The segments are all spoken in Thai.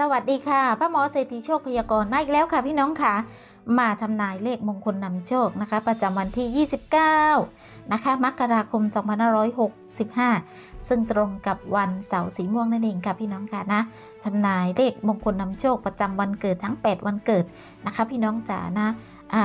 สวัสดีค่ะป้าหมอเศรษฐีโชคพยากรณ์มาอีกแล้วค่ะพี่น้องค่ะ มาทำนายเลขมงคลนำโชคนะคะ ประจำวันที่ 29 นะคะมกราคม 2565 ซึ่งตรงกับวันเสาร์สีม่วงนั่นเองค่ะพี่น้องค่ะนะทำนายเลขมงคลนำโชคประจำวันเกิดทั้ง 8 วันเกิดนะคะ พี่น้องจ๋านะ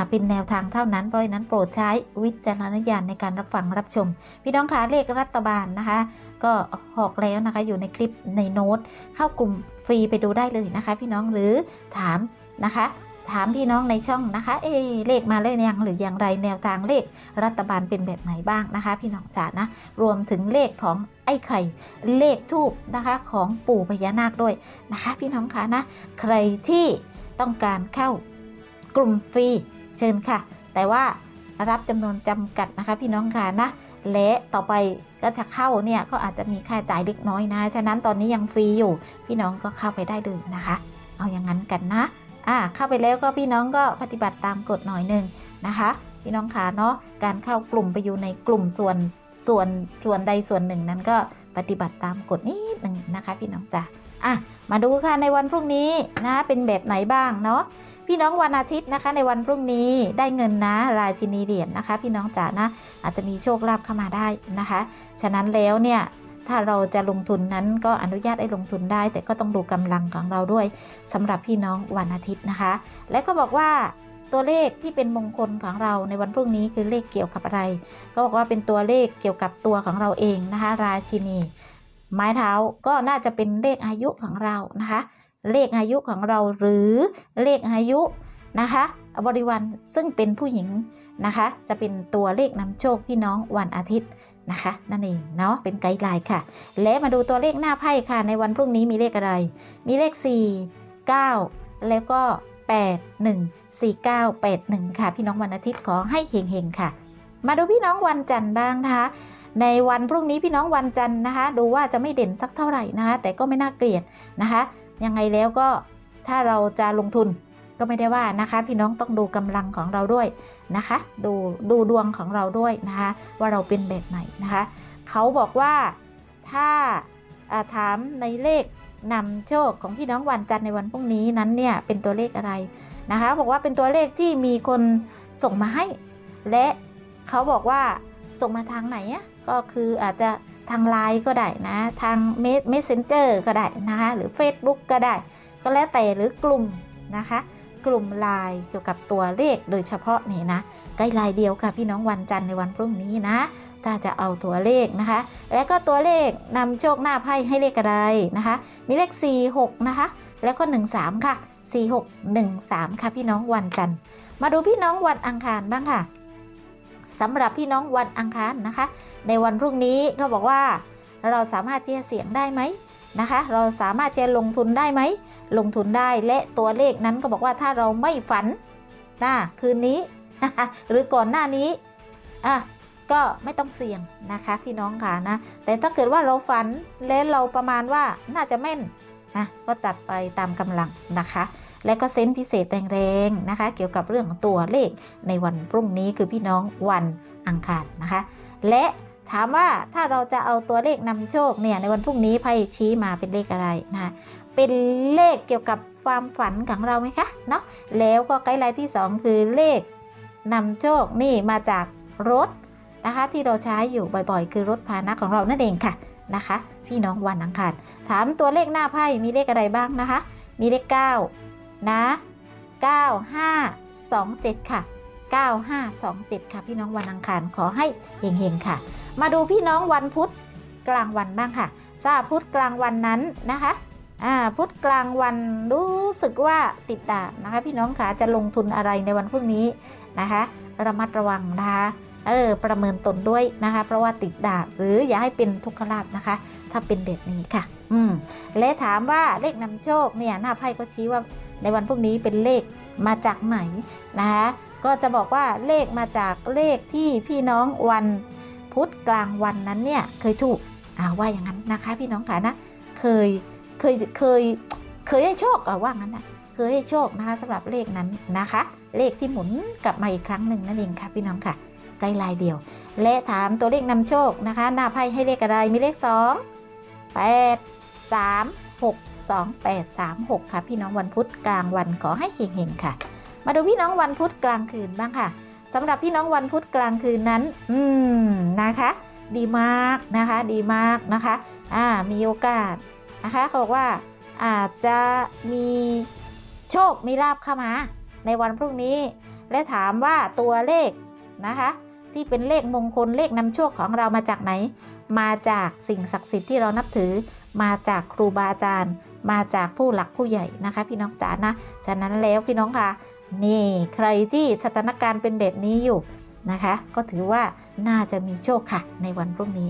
เป็นแนวทางเท่านั้น เพราะฉะนั้นโปรดใช้วิจารณญาณในการรับฟังรับชม พี่น้องคะเลขรัฐบาลนะคะ ก็ออกแล้วนะคะอยู่ในคลิปในโน้ต เข้ากลุ่มฟรีไปดูได้เลยนะคะ พี่น้องหรือถามนะคะถามพี่น้องในช่องนะคะ เอเลขมาเลยยังหรืออย่างไรแนวทางเลขรัฐบาลเป็นแบบไหนบ้างนะคะ พี่น้องจ๋านะ รวมถึงเลขของไอ้ไข่ เลขทูบนะคะของปู่พญานาคด้วยนะคะ พี่น้องคะนะ ใครที่ต้องการเข้า กลุ่มฟรีเชิญค่ะ แต่ว่ารับจำนวนจำกัดนะคะ พี่น้องค่ะนะและต่อไปก็จะเข้าเนี่ยก็อาจจะมีค่าจ่ายเล็กน้อยนะ ฉะนั้นตอนนี้ยังฟรีอยู่ พี่น้องก็เข้าไปได้เลยนะคะ เอาอย่างนั้นกันนะอ่าเข้าไปแล้วก็พี่น้องก็ปฏิบัติตามกฎหน่อยหนึ่งนะคะ พี่น้องขาเนาะการเข้ากลุ่มไปอยู่ในกลุ่มส่วนส่วนส่วนใดส่วนหนึ่งนั้นก็ปฏิบัติตามกฎนิดหนึ่งนะคะ พี่น้องจ๋าอะมาดูค่ะในวันพรุ่งนี้นะเป็นแบบไหนบ้างเนาะ พี่น้องวันอาทิตย์นะคะ ในวันพรุ่งนี้ได้เงินนะรายชินีเหรียญนะคะ พี่น้องจ๋านะอาจจะมีโชคลาภเข้ามาได้นะคะ ฉะนั้นแล้วเนี่ยถ้าเราจะลงทุนนั้นก็อนุญาตให้ลงทุนได้ แต่ก็ต้องดูกำลังของเราด้วยสำหรับพี่น้องวันอาทิตย์นะคะ และก็บอกว่าตัวเลขที่เป็นมงคลของเราในวันพรุ่งนี้คือเลขเกี่ยวกับอะไร ก็บอกว่าเป็นตัวเลขเกี่ยวกับตัวของเราเองนะคะ ราชินี ไม้เท้าก็น่าจะเป็นเลขอายุของเรานะคะ เลขอายุของเราหรือเลขอายุนะคะบริวารซึ่งเป็นผู้หญิงนะคะ จะเป็นตัวเลขนำโชคพี่น้องวันอาทิตย์นะคะ นั่นเองเนาะเป็นไกด์ไลน์ค่ะ และมาดูตัวเลขหน้าไพ่ค่ะ ในวันพรุ่งนี้มีเลขอะไร มีเลข 4 9 แล้วก็ 8 1 4 9 8 1 ค่ะ พี่น้องวันอาทิตย์ขอให้เฮงๆค่ะ มาดูพี่น้องวันจันทร์บ้างนะคะในวันพรุ่งนี้พี่น้องวันจันทร์นะคะ ดูว่าจะไม่เด่นสักเท่าไหร่นะคะ แต่ก็ไม่น่าเกลียดนะคะ ยังไงแล้วก็ถ้าเราจะลงทุนก็ไม่ได้ว่านะคะ พี่น้องต้องดูกำลังของเราด้วยนะคะ ดูดูดวงของเราด้วยนะคะ ว่าเราเป็นแบบไหนนะคะเขาบอกว่าถ้าาถามในเลขนำโชคของพี่น้องวันจันทร์ในวันพรุ่งนี้นั้นเนี่ยเป็นตัวเลขอะไรนะคะ บอกว่าเป็นตัวเลขที่มีคนส่งมาให้ และเขาบอกว่าส่งมาทางไหนอะก็คืออาจจะ ทางไลน์ก็ได้นะ ทางเมสเซนเจอร์ก็ได้นะคะ หรือ Facebook ก็ได้ ก็แล้วแต่หรือกลุ่มนะคะ กลุ่มไลน์เกี่ยวกับตัวเลขโดยเฉพาะนี่นะใกล้ไลน์เดียวค่ะพี่น้องวันจันทร์ในวันพรุ่งนี้นะถ้าจะเอาตัวเลขนะคะ และก็ตัวเลขนำโชคหน้าไพ่ให้เลขอะไรนะคะ มีเลข 4 6 นะคะ แล้วก็ 1 3 ค่ะ 4 6 1 3 ค่ะพี่น้องวันจันทร์ มาดูพี่น้องวันอังคารบ้างค่ะ สำหรับพี่น้องวันอังคารนะคะ ในวันพรุ่งนี้เขาบอกว่า เราสามารถที่จะเสี่ยงได้ไหมนะคะ เราสามารถจะลงทุนได้ไหม ลงทุนได้และตัวเลขนั้นก็บอกว่าถ้าเราไม่ฝันนะคืนนี้ หรือก่อนหน้านี้อะก็ไม่ต้องเสี่ยงนะคะพี่น้องค่ะนะ แต่ถ้าเกิดว่าเราฝันและเราประมาณว่าน่าจะแม่นนะก็จัดไปตามกำลังนะคะ และก็เซนส์พิเศษแรงๆนะคะ เกี่ยวกับเรื่องของตัวเลขในวันพรุ่งนี้คือพี่น้องวันอังคารนะคะ และถามว่าถ้าเราจะเอาตัวเลขนำโชคเนี่ยในวันพรุ่งนี้ไพ่ชี้มาเป็นเลขอะไรนะเป็นเลขเกี่ยวกับความฝันของเราไหมคะเนาะแล้วก็ไกด์ไลน์ที่ 2 คือเลขนำโชคนี่มาจากรถนะคะที่เราใช้อยู่บ่อยๆ คือรถพาหนะของเรานั่นเองค่ะนะคะ พี่น้องวันอังคารถามตัวเลขหน้าไพ่มีเลขอะไรบ้างนะคะ มีเลข 9 นะ 9527 ค่ะ 9527 ค่ะพี่น้องวันอังคารขอให้เฮงๆค่ะ มาดูพี่น้องวันพุธกลางวันบ้างค่ะทราบพุธกลางวันนั้นนะคะอ่าพุธกลางวันรู้สึกว่าติดดาบนะคะ พี่น้องขาจะลงทุนอะไรในวันพรุ่งนี้นะคะ ระมัดระวังนะคะ เออประเมินตนด้วยนะคะ เพราะว่าติดดาบหรืออย่าให้เป็นทุกขลาบนะคะ ถ้าเป็นแบบนี้ค่ะ อืมและถามว่าเลขนำโชคเนี่ยหน้าไพ่ก็ชี้ว่าในวันพรุ่งนี้เป็นเลขมาจากไหนนะคะก็จะบอกว่าเลขมาจากเลขที่พี่น้องวันพุธกลางวันนั้นเนี่ยเคยถูกอ่าว่าอย่างนั้นนะคะ พี่น้องค่ะนะเคยเคยเคยเคยให้โชคอะว่างั้นนะเคยให้โชคนะคะสำหรับเลขนั้นนะคะ เลขที่หมุนกลับมาอีกครั้งหนึ่งนั่นเองค่ะพี่น้องค่ะ ใกล้ลายเดียว และถามตัวเลขนำโชคนะคะ หน้าไพ่ให้เลขอะไร มีเลข 2 8 3 6 2836 ค่ะ พี่น้องวันพุธกลางวันขอให้เฮงๆค่ะ มาดูพี่น้องวันพุธกลางคืนบ้างค่ะสำหรับพี่น้องวันพุธกลางคืนนั้น อืมนะคะ ดีมากนะคะ ดีมากนะคะ อ่า มีโอกาสนะคะเขาบอกว่าอาจจะมีโชคมีลาบเข้ามาในวันพรุ่งนี้ และถามว่าตัวเลขนะคะ ที่เป็นเลขมงคลเลขนำโชคของเรามาจากไหน มาจากสิ่งศักดิ์สิทธิ์ที่เรานับถือ มาจากครูบาอาจารย์ มาจากผู้หลักผู้ใหญ่นะคะ พี่น้องจ๋านะ ฉะนั้นแล้วพี่น้องค่ะนี่ใครที่สถานการณ์เป็นแบบนี้อยู่นะคะ ก็ถือว่าน่าจะมีโชคค่ะ ในวันพรุ่งนี้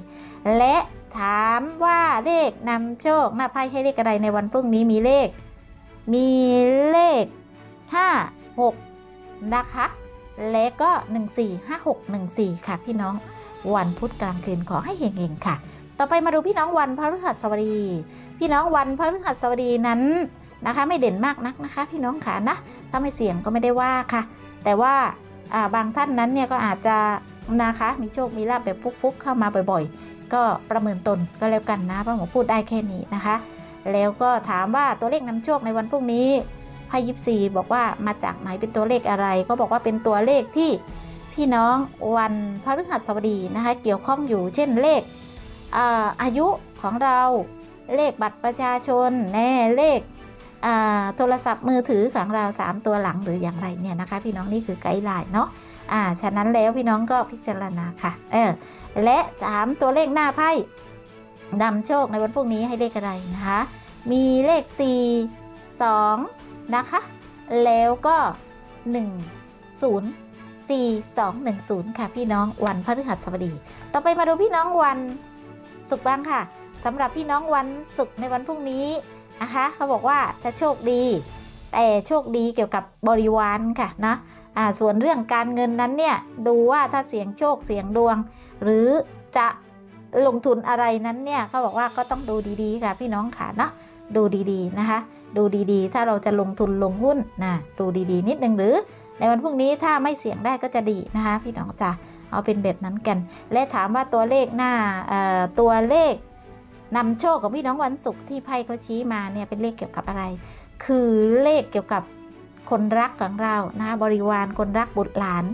และถามว่าเลขนำโชคหน้าไพ่ให้เลขอะไรในวันพรุ่งนี้มีเลข มีเลข 5 6 นะคะ และก็ 145614 ค่ะ พี่น้องวันพุธกลางคืนขอให้เฮงๆค่ะ ต่อไปมาดูพี่น้องวันพฤหัสบดี พี่น้องวันพฤหัสบดีนั้นนะคะ ไม่เด่นมากนักนะคะ พี่น้องขานะถ้าไม่เสี่ยงก็ไม่ได้ว่าค่ะ แต่ว่าบางท่านนั้นเนี่ยก็อาจจะนะคะมีโชค มีลาบแบบฟุกๆ เข้ามาบ่อยๆ ก็ประเมินตนก็แล้วกันนะพราะหมอพูดได้แค่นี้นะคะ แล้วก็ถามว่าตัวเลขนำโชคในวันพรุ่งนี้ ไพ่ยิปซีบอกว่ามาจากไหนเป็นตัวเลขอะไร ก็บอกว่าเป็นตัวเลขที่พี่น้องวันพฤหัสบดีนะคะเกี่ยวข้องอยู่เช่นเลขอาอายุของเราเลขบัตรประชาชนแน่เลขโทรศัพท์มือถือของเรา 3 ตัวหลังหรืออย่างไรเนี่ยนะคะ พี่น้องนี่คือไกด์ไลน์เนาะอ่าฉะนั้นแล้วพี่น้องก็พิจารณาค่ะเออและถามตัวเลขหน้าไพ่นำโชคในวันพรุ่งนี้ให้เลขอะไรนะคะ มีเลข 4 2 นะคะ แล้วก็ 1 0 4 2 1 0 ค่ะพี่น้องวันพฤหัสบดี ต่อไปมาดูพี่น้องวันศุกร์บ้างค่ะสำหรับพี่น้องวันศุกร์ในวันพรุ่งนี้นะคะเขาบอกว่าจะโชคดี แต่โชคดีเกี่ยวกับบริวารค่ะนะอ่าส่วนเรื่องการเงินนั้นเนี่ยดูว่าถ้าเสียงโชคเสียงดวง หรือจะลงทุนอะไรนั้นเนี่ยเขาบอกว่าก็ต้องดูดีๆค่ะพี่น้องค่ะเนาะดูดีๆนะคะ ดูดีๆ ถ้าเราจะลงทุนลงหุ้นนะดูดีๆ นิดนึงหรือ ในวันพรุ่งนี้ถ้าไม่เสี่ยงได้ก็จะดีนะคะ พี่น้องจะเอาเป็นแบบนั้นกัน และถามว่าตัวเลขหน้าเอ่อตัวเลขนำโชคของพี่น้องวันศุกร์ที่ไพ่เขาชี้มาเนี่ยเป็นเลขเกี่ยวกับอะไร คือเลขเกี่ยวกับคนรักของเรานะคะบริวารคนรักบุตรหลาน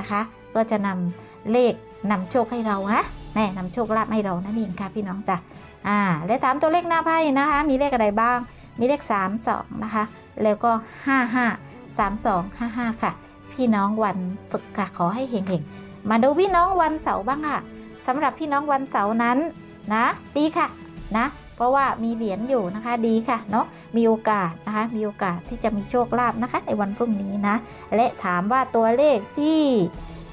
นะคะ ก็จะนำเลขนำโชคให้เรานะแน่นำโชคลาภให้เรานั่นเองค่ะพี่น้องจ้ะอ่าและถามตัวเลขหน้าไพ่นะคะ มีเลขอะไรบ้าง มีเลข 3 2 นะคะ แล้วก็ 5 5 3 2 5 5 ค่ะ พี่น้องวันศุกร์ค่ะขอให้เฮงๆ มาดูพี่น้องวันเสาร์บ้างค่ะสำหรับพี่น้องวันเสาร์นั้นนะดีค่ะนะเพราะว่ามีเหรียญอยู่นะคะดีค่ะเนาะมีโอกาสนะคะมีโอกาสที่จะมีโชคลาภนะคะในวันพรุ่งนี้นะและถามว่าตัวเลขที่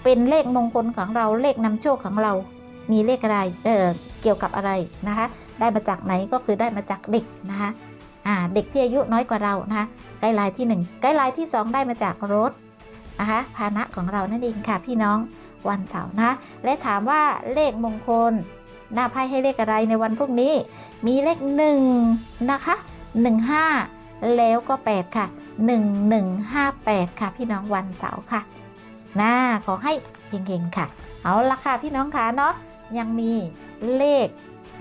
เป็นเลขมงคลของเราเลขนำโชคของเรา มีเลขอะไรเออเกี่ยวกับอะไรนะคะ ได้มาจากไหนก็คือได้มาจากเด็กนะคะ เด็กที่อายุน้อยกว่าเรานะคะไกด์ไลน์ที่ 1 ไกด์ไลน์ที่ 2 ได้มาจากรถนะคะพาหนะของเรานั่นเองค่ะพี่น้องวันเสาร์นะ และถามว่าเลขมงคล หน้าไพ่ให้เลขอะไรในวันพรุ่งนี้ มีเลข 1 นะคะ 15 แล้วก็ 8 ค่ะ 1158 ค่ะพี่น้องวันเสาร์ค่ะน่าขอให้เก่งๆค่ะ เอาละค่ะพี่น้องค่ะเนาะยังมีเลข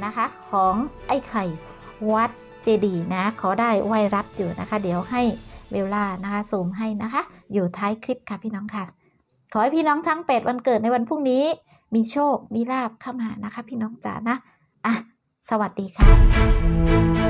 นะคะของไอ้ไข่วัด เจดีนะขอได้ไหวรับอยู่นะคะ เดี๋ยวให้เวลานะคะซูมให้นะคะ อยู่ท้ายคลิปค่ะพี่น้องค่ะ ขอให้พี่น้องทั้ง 8 วันเกิดในวันพรุ่งนี้ มีโชค มีลาบเข้ามานะคะ พี่น้องจ๋านะอะสวัสดีค่ะ